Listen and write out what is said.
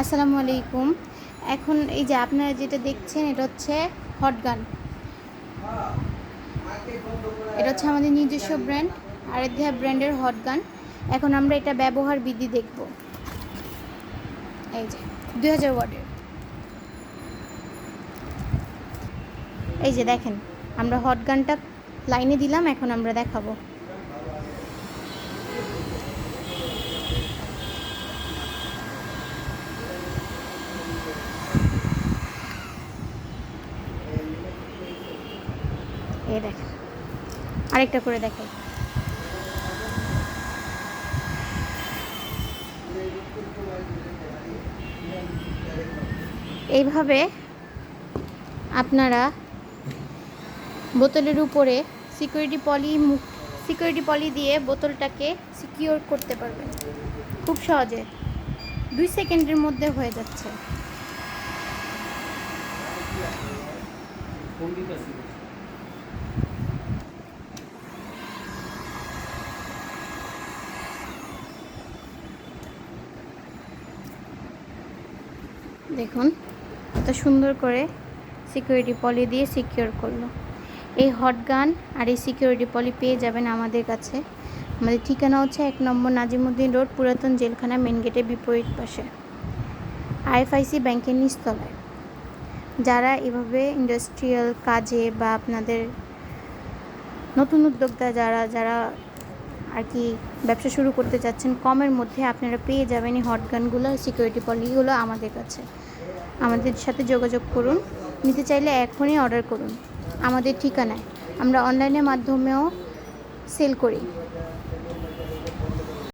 আসসালামু আলাইকুম। এখন এই যে আপনারা যেটা দেখছেন, এটা হচ্ছে হট গান। এটা হচ্ছে আমাদের নিজস্ব ব্র্যান্ড, আরাধ্যা ব্র্যান্ডের হট গান। এখন আমরা এটা ব্যবহার বিধি দেখব। এই যে, দুই হাজার ওয়াটের এই যে দেখেন, আমরা হট গানটা লাইনে দিলাম, এখন আমরা দেখাবো। এই দেখেন আরেকটা করে দেখাই এইভাবে আপনারা বোতলের উপরে সিকিউরিটি পলি সিকিউরিটি পলি দিয়ে বোতলটাকে সিকিউর করতে পারবেন। খুব সহজে। দুই সেকেন্ডের মধ্যে হয়ে যাচ্ছে। দেখুন, কত সুন্দর করে সিকিউরিটি পলি দিয়ে সিকিউর করল। এই হট গান আর এই সিকিউরিটি পলি পেয়ে যাবেন আমাদের কাছে। আমাদের ঠিকানা হচ্ছে এক নম্বর নাজিমুদ্দিন রোড, পুরাতন জেলখানা মেন গেটের বিপরীত পাশে। আইএফআইসি ব্যাংকের নিচতলায়। যারা এভাবে ইন্ডাস্ট্রিয়াল কাজে বা আপনাদের নতুন উদ্যোক্তা যারা যারা আর কি ব্যবসা শুরু করতে চাচ্ছেন, কমের মধ্যে আপনারা পেয়ে যাবেন এই হটগানগুলো সিকিউরিটি পলিগুলো আমাদের কাছে। আমাদের সাথে যোগাযোগ করুন, নিতে চাইলে এখনই অর্ডার করুন। আমাদের ঠিকানায়। আমরা অনলাইনের মাধ্যমেও সেল করি।